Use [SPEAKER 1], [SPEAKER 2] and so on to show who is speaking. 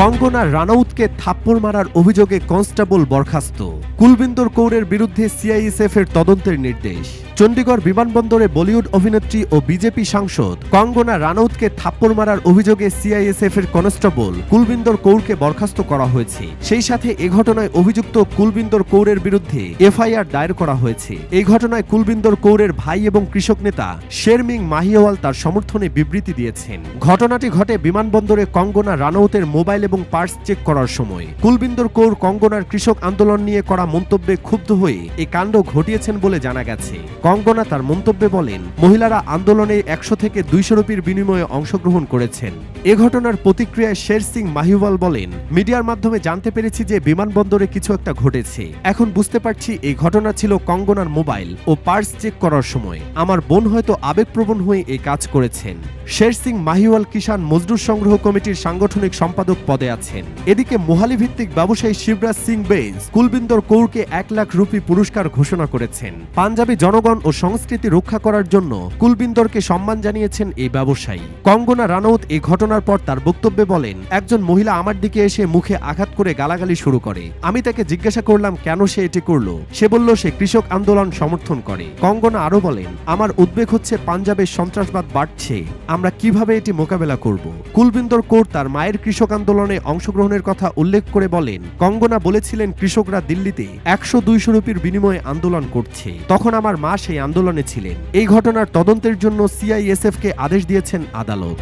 [SPEAKER 1] কঙ্গনা রানাউতকে থাপ্পড় মারার অভিযোগে কনস্টেবল বরখাস্ত। কুলবিন্দর কৌরের বিরুদ্ধে সিআইএসএফ এর তদন্তের নির্দেশ। চণ্ডীগড় বিমানবন্দরে বলিউড অভিনেত্রী ও বিজেপি সাংসদ কঙ্গনা রানাউতকে থাপ্পড় মারার অভিযোগে সিআইএসএফ এর কনস্টেবল কুলবিন্দর কৌরকে বরখাস্ত করা হয়েছে। সেই সাথে এ ঘটনায় অভিযুক্ত কুলবিন্দর কৌরের বিরুদ্ধে এফআইআর দায়ের করা হয়েছে। এই ঘটনায় কুলবিন্দর কৌরের ভাই এবং কৃষক নেতা শেরমিং মাহিওয়াল তার সমর্থনে বিবৃতি দিয়েছেন। ঘটনাটি ঘটে বিমানবন্দরে কঙ্গনা রানৌতের মোবাইল এবং পার্স চেক করার সময়। কুলবিন্দর কৌর কঙ্গনার কৃষক আন্দোলন নিয়ে করা মন্তব্যে ক্ষুব্ধ হয়ে এই কাণ্ড ঘটিয়েছেন বলে জানা গেছে। কঙ্গনা তার মন্তব্যে বলেন, মহিলারা আন্দোলনে একশো থেকে দুইশো রুপির বিনিময়ে অংশগ্রহণ করেছেন। এ ঘটনার প্রতিক্রিয়ায় শের সিং মাহিওয়াল বলেন, মিডিয়ার মাধ্যমে জানতে পেরেছি যে বিমানবন্দরে কিছু একটা ঘটেছে। এখন বুঝতে পারছি এই ঘটনা ছিল কঙ্গনার মোবাইল ও পার্স চেক করার সময়। আমার বোন হয়তো আবেগপ্রবণ হয়ে এই কাজ করেছেন। শের সিং মাহিওয়াল কিষাণ মজদুর সংগ্রহ কমিটির সাংগঠনিক সম্পাদক পদে আছেন। এদিকে মোহালি ভিত্তিক ব্যবসায়ী শিবরাজ সিং বেইজ, কুলবিন্দর কৌরকে এক লাখ রুপি পুরস্কার ঘোষণা করেছেন। পাঞ্জাবি জনগণ ও সংস্কৃতি রক্ষা করার জন্য কুলবিন্দরকে সম্মান জানিয়েছেন এই ব্যবসায়ী। কঙ্গনা রানৌত এই ঘটনার পর তার বক্তব্যে বলেন, একজন মহিলা আমার দিকে এসে মুখে আঘাত করে গালাগালি শুরু করে। আমি তাকে জিজ্ঞাসা করলাম, কেন সে এটি করল? সে বলল, সে কৃষক আন্দোলন সমর্থন করে। কঙ্গনা আরও বলেন, আমার উদ্বেগ হচ্ছে পাঞ্জাবের সন্ত্রাসবাদ বাড়ছে। আমরা কীভাবে এটি মোকাবেলা করব? কুলবিন্দর কৌর তার মায়ের কৃষক আন্দোলনে অংশগ্রহণের কথা উল্লেখ করে বলেন, কঙ্গনা বলেছিলেন কৃষকরা দিল্লিতে একশো দুইশো রুপির বিনিময়ে আন্দোলন করছে। তখন আমার মা সেই আন্দোলনে ছিলেন। এই ঘটনার তদন্তের জন্য সিআইএসএফকে আদেশ দিয়েছেন আদালত।